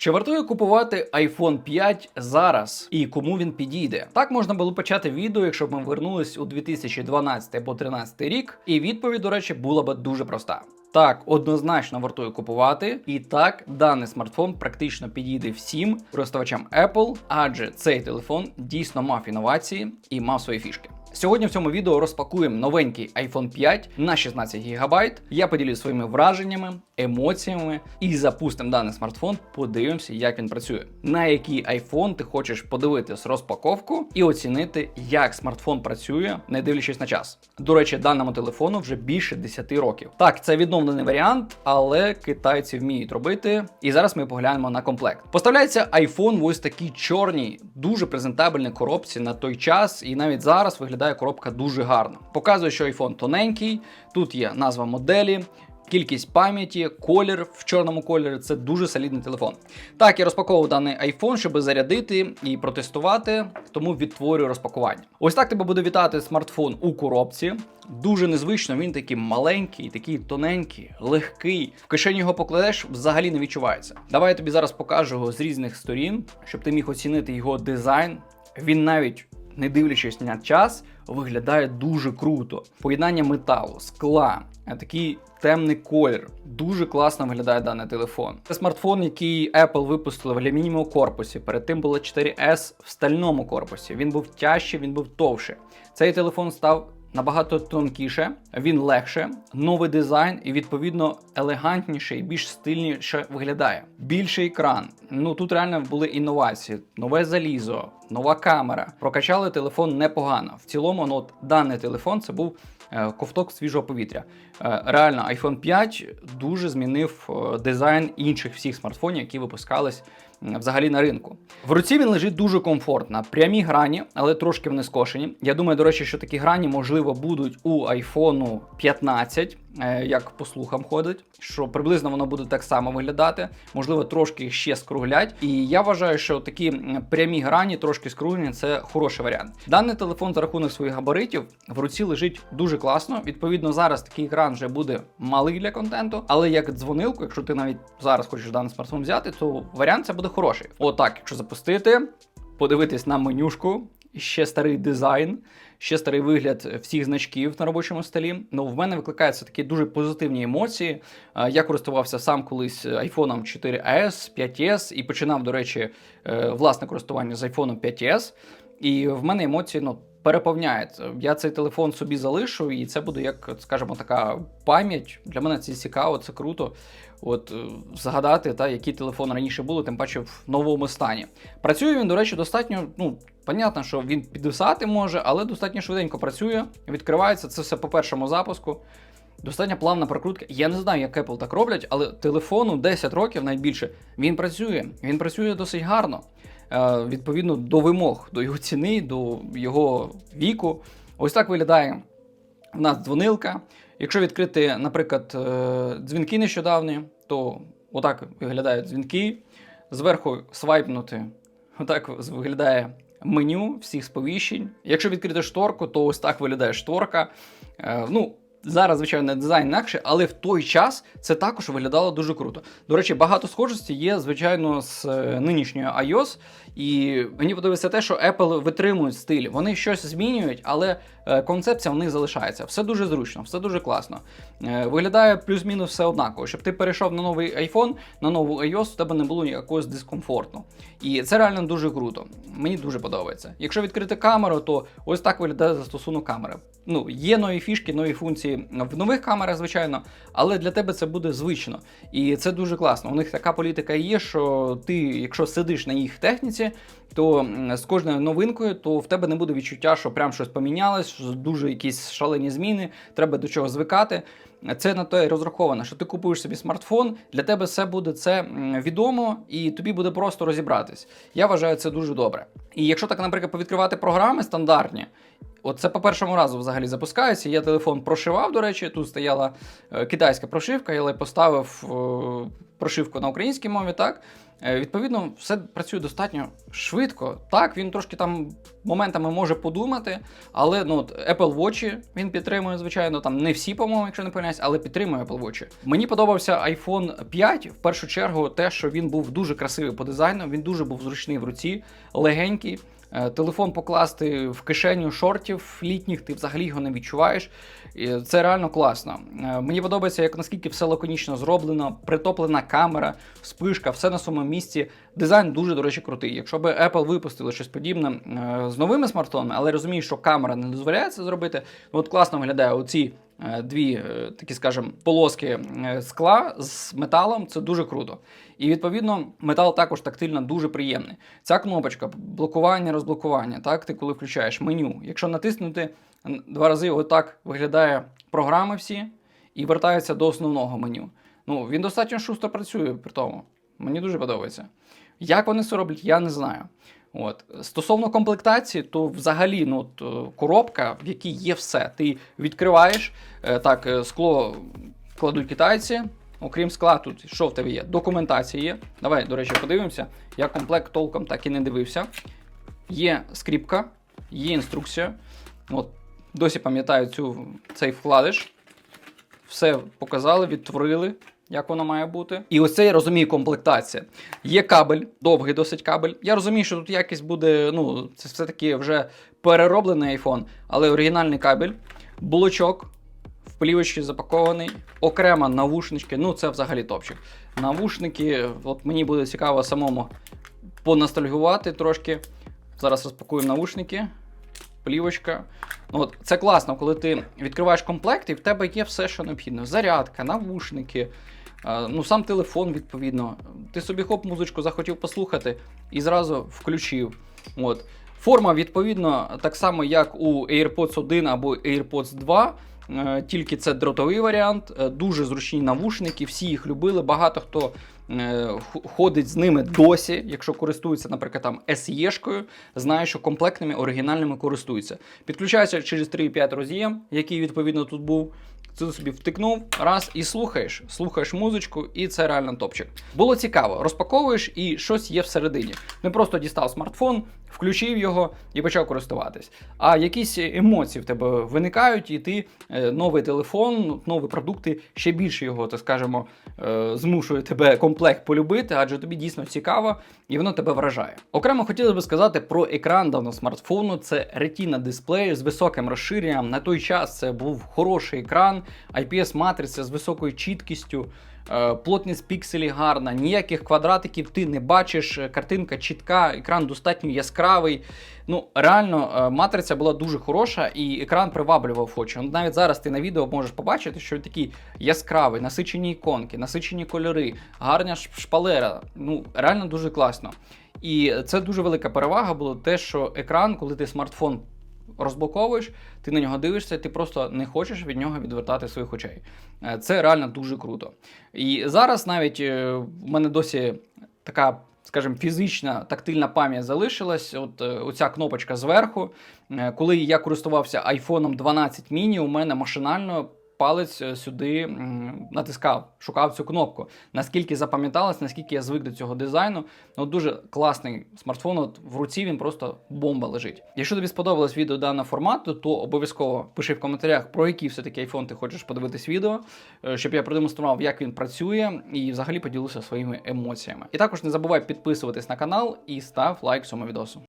Чи вартує купувати iPhone 5 зараз і кому він підійде? Так можна було почати відео, якщо б ми вернулись у 2012 або 2013 рік, і відповідь, до речі, була б дуже проста. Так, однозначно вартує купувати, і так даний смартфон практично підійде всім користувачам Apple, адже цей телефон дійсно мав інновації і мав свої фішки. Сьогодні в цьому відео розпакуємо новенький iPhone 5 на 16 ГБ. Я поділюсь своїми враженнями, емоціями і запустимо даний смартфон. Подивимося, як він працює. На який iPhone ти хочеш подивитись розпаковку і оцінити, як смартфон працює, не дивлячись на час. До речі, даному телефону вже більше 10 років. Так, це відновлений варіант, але китайці вміють робити. І зараз ми поглянемо на комплект. Поставляється iPhone в ось такій чорній, дуже презентабельній коробці на той час, і навіть зараз виглядає коробка дуже гарно. Показує, що iPhone тоненький, тут є назва моделі. Кількість пам'яті, колір в чорному кольорі це дуже солідний телефон. Так, я розпаковував даний iPhone, щоб зарядити і протестувати, тому відтворюю розпакування. Ось так тебе буде вітати смартфон у коробці. Дуже незвично, він такий маленький, такий тоненький, легкий. В кишені його покладеш, взагалі не відчувається. Давай я тобі зараз покажу його з різних сторін, щоб ти міг оцінити його дизайн. Він навіть не дивлячись на час, виглядає дуже круто. Поєднання металу, скла, а такий темний колір. Дуже класно виглядає даний телефон. Це смартфон, який Apple випустили в алюмінієвому корпусі. Перед тим було 4S в стальному корпусі. Він був тяжче, він був товше. Цей телефон став. Набагато тонкіше, він легше, новий дизайн і відповідно елегантніше і більш стильніше виглядає. Більший екран. Ну тут реально були інновації, нове залізо, нова камера. Прокачали телефон непогано. В цілому, ну от даний телефон це був е, ковток свіжого повітря. Е, реально, iPhone 5 дуже змінив е, дизайн інших всіх смартфонів, які випускались взагалі на ринку. В руці він лежить дуже комфортно, прямі грані, але трошки вони скошені. Я думаю, до речі, що такі грані можливо будуть у iPhone 15, е, як по слухам ходить, що приблизно воно буде так само виглядати. Можливо, трошки ще скруглять. І я вважаю, що такі прямі грані, трошки скруглені це хороший варіант. Даний телефон за рахунок своїх габаритів в руці лежить дуже класно. Відповідно, зараз такий екран вже буде малий для контенту, але як дзвонилку, якщо ти навіть зараз хочеш даний смартфон взяти, то варіант це буде хороший. Отак, якщо запустити, подивитись на менюшку, ще старий дизайн. Ще старий вигляд всіх значків на робочому столі. Ну, в мене викликаються такі дуже позитивні емоції. Я користувався сам колись iPhone 4S, 5S і починав, до речі, е, власне користування з iPhone 5S. І в мене емоції ну, переповняють. Я цей телефон собі залишу, і це буде як, скажімо, така пам'ять. Для мене це цікаво, це круто. От е, згадати, та, які телефони раніше були, тим паче в новому стані. Працює він, до речі, достатньо. Ну, понятно, що він підвисати може, але достатньо швиденько працює. Відкривається це все по першому запуску. Достатньо плавна прокрутка. Я не знаю, як Apple так роблять, але телефону 10 років найбільше. Він працює. Він працює досить гарно. Е, відповідно до вимог, до його ціни, до його віку. Ось так виглядає у нас дзвонилка. Якщо відкрити, наприклад, е, дзвінки нещодавні, то отак виглядають дзвінки. Зверху свайпнути, отак виглядає меню всіх сповіщень. Якщо відкрити шторку, то ось так виглядає шторка. Е, Ну, Зараз, звичайно, дизайн інакше, але в той час це також виглядало дуже круто. До речі, багато схожості є, звичайно, з е, нинішньою iOS. І мені подобається те, що Apple витримують стиль. Вони щось змінюють, але е, концепція в них залишається. Все дуже зручно, все дуже класно. Е, Виглядає плюс-мінус все однаково. Щоб ти перейшов на новий iPhone, на нову iOS, у тебе не було якогось дискомфорту. І це реально дуже круто. Мені дуже подобається. Якщо відкрити камеру, то ось так виглядає застосунок камери. Ну, є нові фішки, нові функції в нових камерах, звичайно, але для тебе це буде звично. І це дуже класно. У них така політика є, що ти, якщо сидиш на їх техніці, то з кожною новинкою, то в тебе не буде відчуття, що прям щось помінялось, що дуже якісь шалені зміни, треба до чого звикати. Це на те розраховано, що ти купуєш собі смартфон, для тебе все буде це відомо, і тобі буде просто розібратись. Я вважаю це дуже добре. І якщо так, наприклад, повідкривати програми стандартні, От це по першому разу взагалі запускається. Я телефон прошивав, до речі, тут стояла е, китайська прошивка, я поставив е, прошивку на українській мові, так. Е, Відповідно, все працює достатньо швидко. Так, він трошки там моментами може подумати, але ну, от Apple Watch він підтримує, звичайно, там не всі, по-моєму, якщо не помиляюсь, але підтримує Apple Watch. Мені подобався iPhone 5 в першу чергу, те, що він був дуже красивий по дизайну, він дуже був зручний в руці, легенький. Е, Телефон покласти в кишеню шортів літніх, ти взагалі його не відчуваєш. Це реально класно. Е, Мені подобається, як наскільки все лаконічно зроблено, притоплена камера, вспишка, все на своєму місці. Дизайн дуже, до речі, крутий. Якщо б Apple випустили щось подібне е, з новими смартфонами, але розумію, що камера не дозволяє це зробити. Ну от класно виглядає оці дві, е, такі, скажімо, полоски е, скла з металом. Це дуже круто. І відповідно метал також тактильно дуже приємний. Ця кнопочка блокування, розблокування. Так, ти коли включаєш меню. Якщо натиснути два рази, отак виглядає програми всі і вертається до основного меню. Ну, він достатньо шустро працює при тому. Мені дуже подобається. Як вони це роблять, я не знаю. От. Стосовно комплектації, то взагалі ну, от, е, коробка, в якій є все. Ти відкриваєш, е, так, е, скло кладуть китайці. Окрім скла, тут що в тебе є? Документація є. Давай, до речі, подивимося. Я комплект толком так і не дивився. Є скріпка, є інструкція. От, досі пам'ятаю цю, цей вкладиш. Все показали, відтворили, як воно має бути. І ось це я розумію комплектація. Є кабель, довгий досить кабель. Я розумію, що тут якість буде, ну, це все-таки вже перероблений iPhone, але оригінальний кабель, блочок. В плівочці запакований, окремо навушнички, ну це взагалі топчик. Навушники, от мені буде цікаво самому поностальгувати трошки. Зараз розпакуємо навушники плівочка. Ну, от, це класно, коли ти відкриваєш комплект, і в тебе є все, що необхідно: зарядка, навушники, ну сам телефон, відповідно. Ти собі хоп, музичку захотів послухати і зразу включив. От. Форма, відповідно, так само, як у AirPods 1 або AirPods 2. е, Тільки це дротовий варіант, е, дуже зручні навушники, всі їх любили. Багато хто е, ходить з ними досі, якщо користується, наприклад, там SE-шкою, знає, що комплектними оригінальними користуються. Підключається через 3,5 роз'єм, який відповідно тут був. Це собі втикнув, раз і слухаєш, слухаєш музичку, і це реально топчик. Було цікаво, розпаковуєш і щось є всередині. Не просто дістав смартфон, включив його і почав користуватись. А якісь емоції в тебе виникають, і ти е, новий телефон, нові продукти ще більше його, так скажемо, е, змушує тебе комплект полюбити, адже тобі дійсно цікаво і воно тебе вражає. Окремо хотілося б сказати про екран даного смартфону. Це Retina дисплей з високим розширенням. На той час це був хороший екран, IPS-матриця з високою чіткістю. Е, Плотність пікселів гарна, ніяких квадратиків ти не бачиш, е, картинка чітка, екран достатньо яскравий. Ну, реально, е, матриця була дуже хороша і екран приваблював очі. От навіть зараз ти на відео можеш побачити, що він такий яскравий, насичені іконки, насичені кольори, гарна шпалера. Ну, реально дуже класно. І це дуже велика перевага було те, що екран, коли ти смартфон розблоковуєш, ти на нього дивишся, ти просто не хочеш від нього відвертати своїх очей. Е, Це реально дуже круто. І зараз навіть е, в мене досі така. Скажімо, фізична тактильна пам'ять залишилась. От е, оця кнопочка зверху. Коли я користувався iPhone 12 mini, у мене машинально палець е, сюди натискав, шукав цю кнопку. Наскільки запам'яталось, наскільки я звик до цього дизайну. Ну, дуже класний смартфон. От в руці він просто бомба лежить. Якщо тобі сподобалось відео даного формату, то обов'язково пиши в коментарях, про який все-таки iPhone ти хочеш подивитись відео, е, щоб я продемонстрував, як він працює, і взагалі поділився своїми емоціями. І також не забувай підписуватись на канал і став лайк цьому відосу.